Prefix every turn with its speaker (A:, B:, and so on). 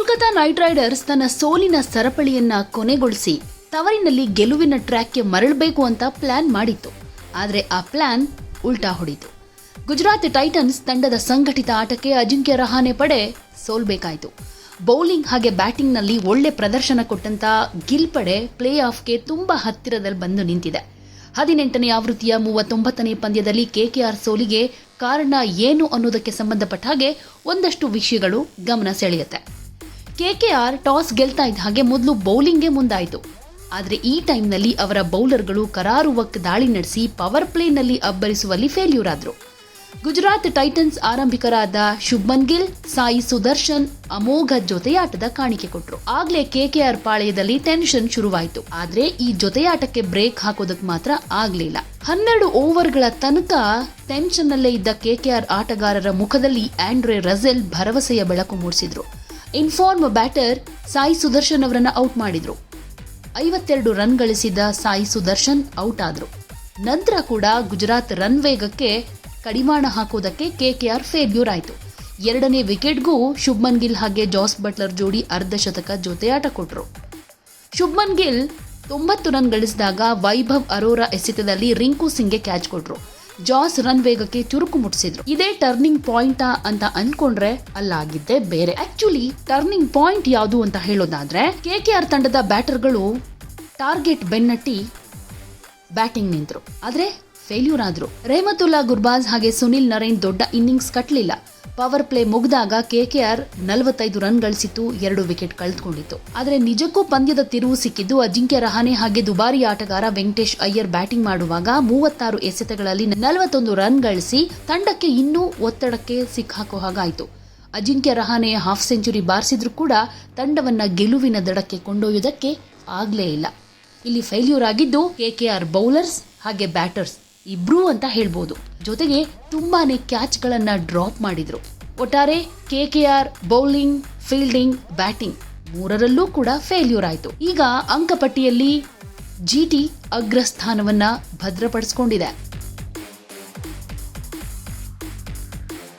A: Kolkata night Riders ತನ್ನ ಸೋಲಿನ ಸರಪಳಿಯನ್ನ ಕೊನೆಗೊಳಿಸಿ ತವರಿನಲ್ಲಿ ಗೆಲುವಿನ ಟ್ರ್ಯಾಕ್ಗೆ ಮರಳಬೇಕು ಅಂತ ಪ್ಲಾನ್ ಮಾಡಿತ್ತು. ಆದರೆ ಆ ಪ್ಲಾನ್ ಉಲ್ಟಾ ಹೊಡಿತು. ಗುಜರಾತ್ ಟೈಟನ್ಸ್ ತಂಡದ ಸಂಘಟಿತ ಆಟಕ್ಕೆ ಅಜಿಂಕ್ಯ ರಹಾನೆ ಪಡೆ ಸೋಲ್ಬೇಕಾಯಿತು. ಬೌಲಿಂಗ್ ಹಾಗೆ ಬ್ಯಾಟಿಂಗ್ನಲ್ಲಿ ಒಳ್ಳೆ ಪ್ರದರ್ಶನ ಕೊಟ್ಟಂತ ಗಿಲ್ ಪಡೆ ಪ್ಲೇ ಆಫ್ಗೆ ತುಂಬಾ ಹತ್ತಿರದಲ್ಲಿ ಬಂದು ನಿಂತಿದೆ. ಹದಿನೆಂಟನೇ ಆವೃತ್ತಿಯ ಮೂವತ್ತೊಂಬತ್ತನೇ ಪಂದ್ಯದಲ್ಲಿ ಕೆಕೆಆರ್ ಸೋಲಿಗೆ ಕಾರಣ ಏನು ಅನ್ನೋದಕ್ಕೆ ಸಂಬಂಧಪಟ್ಟ ಹಾಗೆ ಒಂದಷ್ಟು ವಿಷಯಗಳು ಗಮನ ಸೆಳೆಯುತ್ತೆ. ಕೆಕೆಆರ್ ಟಾಸ್ ಗೆಲ್ತಾ ಇದ್ದ ಹಾಗೆ ಮೊದಲು ಬೌಲಿಂಗ್ಗೆ ಮುಂದಾಯಿತು. ಆದರೆ ಈ ಟೈಮ್ನಲ್ಲಿ ಅವರ ಬೌಲರ್ಗಳು ಕರಾರುವಕ್ ದಾಳಿ ನಡೆಸಿ ಪವರ್ ಪ್ಲೇನಲ್ಲಿ ಅಬ್ಬರಿಸುವಲ್ಲಿ ಫೇಲ್ಯೂರ್ ಆದರು ಗುಜರಾತ್ ಟೈಟನ್ಸ್ ಆರಂಭಿಕರಾದ ಶುಭ್ಮನ್ ಗಿಲ್, ಸಾಯಿ ಸುದರ್ಶನ್, ಅಮೋಘ ಜೊತೆಯಾಟದ ಕಾಣಿಕೆ ಕೊಟ್ಟರು ಆಗ್ಲೇ ಕೆಕೆಆರ್ ಪಾಳೆಯದಲ್ಲಿ ಟೆನ್ಷನ್ ಶುರುವಾಯಿತು. ಆದ್ರೆ ಈ ಜೊತೆಯಾಟಕ್ಕೆ ಬ್ರೇಕ್ ಹಾಕೋದಕ್ಕೆ ಮಾತ್ರ ಆಗ್ಲಿಲ್ಲ. ಹನ್ನೆರಡು ಓವರ್ಗಳ ತನಕ ಟೆನ್ಷನ್ ಅಲ್ಲೇ ಇದ್ದ ಕೆಕೆಆರ್ ಆಟಗಾರರ ಮುಖದಲ್ಲಿ ಆಂಡ್ರೆ ರಜೆಲ್ ಭರವಸೆಯ ಬೆಳಕು ಮೂಡಿಸಿದ್ರು. ಇನ್ಫಾರ್ಮ್ ಬ್ಯಾಟರ್ ಸಾಯಿ ಸುದರ್ಶನ್ ಅವರನ್ನ ಔಟ್ ಮಾಡಿದ್ರು. ಐವತ್ತೆರಡು ರನ್ ಗಳಿಸಿದ ಸಾಯಿ ಸುದರ್ಶನ್ ಔಟ್ ಆದ್ರು. ನಂತರ ಕೂಡ ಗುಜರಾತ್ ರನ್ ವೇಗಕ್ಕೆ ಕಡಿವಾಣ ಹಾಕೋದಕ್ಕೆ ಕೆಕೆಆರ್ ಫೇಲ್ಯೂರ್ ಆಯಿತು. ಎರಡನೇ ವಿಕೆಟ್ಗೂ ಶುಭ್ಮನ್ ಗಿಲ್ ಹಾಗೆ ಜಾಸ್ ಬಟ್ಲರ್ ಜೋಡಿ ಅರ್ಧ ಶತಕ ಜೊತೆಯಾಟ ಕೊಟ್ಟರು ಶುಭ್ಮನ್ ಗಿಲ್ ತೊಂಬತ್ತು ರನ್ ಗಳಿಸಿದಾಗ ವೈಭವ್ ಅರೋರಾ ಎಸೆತದಲ್ಲಿ ರಿಂಕು ಸಿಂಗ್ಗೆ ಕ್ಯಾಚ್ ಕೊಟ್ರು. ಜಾಸ್ ರನ್ ವೇಗಕ್ಕೆ ಚುರುಕು ಮುಟ್ಟಿಸಿದ್ರು. ಇದೇ ಟರ್ನಿಂಗ್ ಪಾಯಿಂಟ್ ಅಂತ ಅನ್ಕೊಂಡ್ರೆ ಅಲ್ಲಾಗಿದ್ದೆ ಬೇರೆ. ಆಕ್ಚುಲಿ ಟರ್ನಿಂಗ್ ಪಾಯಿಂಟ್ ಯಾವುದು ಅಂತ ಹೇಳೋದಾದ್ರೆ ಆರ್ ತಂಡದ ಬ್ಯಾಟರ್ಗಳು ಟಾರ್ಗೆಟ್ ಬೆನ್ನಟ್ಟಿ ಬ್ಯಾಟಿಂಗ್ ನಿಂತರು. ಆದ್ರೆ ಫೇಲ್ಯೂರ್ ಆದ್ರು. ರೆಹಮತುಲ್ಲಾ ಗುರ್ಬಾಜ್ ಹಾಗೆ ಸುನಿಲ್ ನರೈನ್ ದೊಡ್ಡ ಇನ್ನಿಂಗ್ಸ್ ಕಟ್ಟಲಿಲ್ಲ ಪವರ್ ಪ್ಲೇ ಮುಗಿದಾಗ ಕೆಕೆಆರ್ ನಲವತ್ತೈದು ರನ್ ಗಳಿಸಿತ್ತು ಎರಡು ವಿಕೆಟ್ ಕಳೆದುಕೊಂಡಿತ್ತು. ಆದರೆ ನಿಜಕ್ಕೂ ಪಂದ್ಯದ ತಿರುವು ಸಿಕ್ಕಿದ್ದು ಅಜಿಂಕ್ಯ ರಹಾನೆ. ಹಾಗೆ ದುಬಾರಿ ಆಟಗಾರ ವೆಂಕಟೇಶ್ ಅಯ್ಯರ್ ಬ್ಯಾಟಿಂಗ್ ಮಾಡುವಾಗ ಮೂವತ್ತಾರು ಎಸೆತಗಳಲ್ಲಿ ನಲವತ್ತೊಂದು ರನ್ ಗಳಿಸಿ ತಂಡಕ್ಕೆ ಇನ್ನೂ ಒತ್ತಡಕ್ಕೆ ಸಿಕ್ಕಾಕೋ ಹಾಗಾಯಿತು. ಅಜಿಂಕ್ಯ ರಹಾನೆ ಹಾಫ್ ಸೆಂಚುರಿ ಬಾರಿಸಿದ್ರೂ ಕೂಡ ತಂಡವನ್ನ ಗೆಲುವಿನ ದಡಕ್ಕೆ ಕೊಂಡೊಯ್ಯುವುದಕ್ಕೆ ಆಗಲೇ ಇಲ್ಲ. ಇಲ್ಲಿ ಫೇಲ್ಯೂರ್ ಆಗಿದ್ದು ಕೆಕೆಆರ್ ಬೌಲರ್ಸ್ ಹಾಗೆ ಬ್ಯಾಟರ್ಸ್. ಇಬ್ರೂ ಅಂತ ಹೇಳ್ಬೋದು. ಜೊತೆಗೆ ತುಂಬಾನೇ ಕ್ಯಾಚ್ಗಳನ್ನ ಡ್ರಾಪ್ ಮಾಡಿದ್ರು. ಒಟ್ಟಾರೆ K K R, bowling, fielding, batting ಮೂರರಲ್ಲೂ ಕೂಡ ಫೇಲ್ಯೂರ್ ಆಯಿತು. ಈಗ ಅಂಕಪಟ್ಟಿಯಲ್ಲಿ ಜಿಟಿ ಅಗ್ರಸ್ಥಾನವನ್ನ ಭದ್ರಪಡಿಸಿಕೊಂಡಿದೆ.